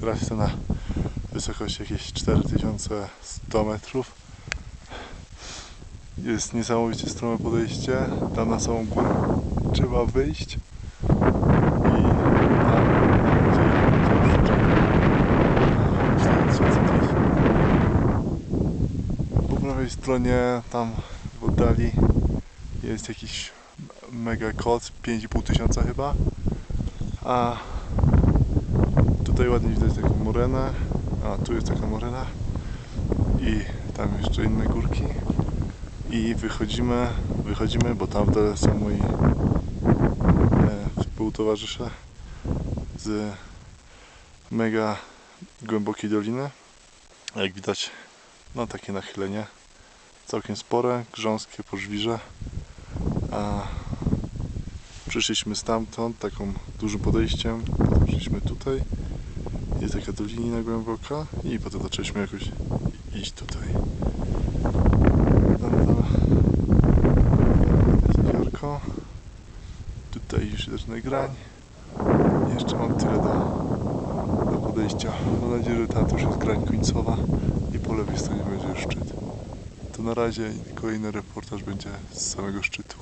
Teraz jestem na wysokości jakieś 4100 metrów. Jest niesamowicie strome podejście. Tam na samą górę trzeba wyjść. I tam gdzie gdzie już czeka 4000 gdzieś. Po prawej stronie tam w oddali jest jakiś mega koc, 5,5 tysiąca chyba. A tutaj ładnie widać taką morenę. A tu jest taka morena. I tam jeszcze inne górki. I wychodzimy, wychodzimy, bo tam w dole są moi e, współtowarzysze z mega głębokiej doliny. Jak widać, no takie nachylenie całkiem spore, grząskie pożwirze. A przyszliśmy stamtąd taką dużym podejściem, przyszliśmy tutaj. Jest taka dolina głęboka i potem zaczęliśmy jakoś iść tutaj. Jeziorko. Tutaj już zaczyna grań. Jeszcze mam tyle do, do podejścia. Mam nadzieję, że to już jest grań końcowa i po lewej stronie będzie już szczyt. To na razie kolejny reportaż będzie z samego szczytu.